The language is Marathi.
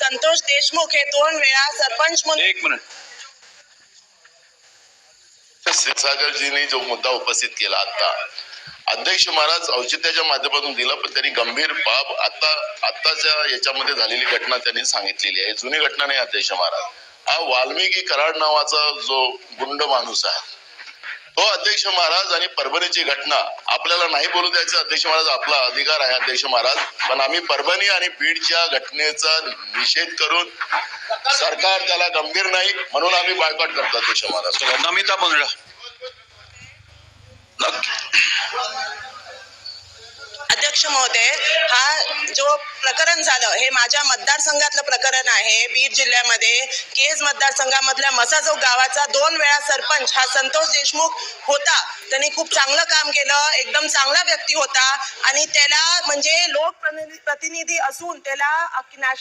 संतोष देशमुख हे दोन वेळा सरपंच म्हणून एक मिनिट. क्षीरसागरजींनी जो मुद्दा उपस्थित केला आता अध्यक्ष महाराज औचित्याच्या माध्यमातून दिला पण त्यांनी गंभीर बाब आता आताच्या याच्यामध्ये झालेली घटना त्यांनी सांगितलेली आहे. जुनी घटना नाही अध्यक्ष महाराज. हा वाल्मिकी कराड नावाचा जो गुंड माणूस आहे हो अध्यक्ष महाराज आणि परभणीची घटना. आपल्याला नाही बोलू द्यायचं अध्यक्ष महाराज आपला अधिकार आहे अध्यक्ष महाराज. पण आम्ही परभणी आणि बीडच्या घटनेचा निषेध करून सरकार त्याला गंभीर नाही म्हणून आम्ही बायकॉट करतो अध्यक्ष महाराज. नमिता मुंदडा अध्यक्ष महोदय हा जो प्रकरण झालं हे माझ्या मतदारसंघातलं प्रकरण आहे. बीड जिल्ह्यामध्ये केज मतदारसंघामधल्या मसाजो गावाचा दोन वेळा सरपंच हा संतोष देशमुख होता. त्यांनी खूप चांगलं काम केलं एकदम चांगला व्यक्ती होता. आणि त्याला म्हणजे लोकप्रतिनिधी असून त्याला नॅशनल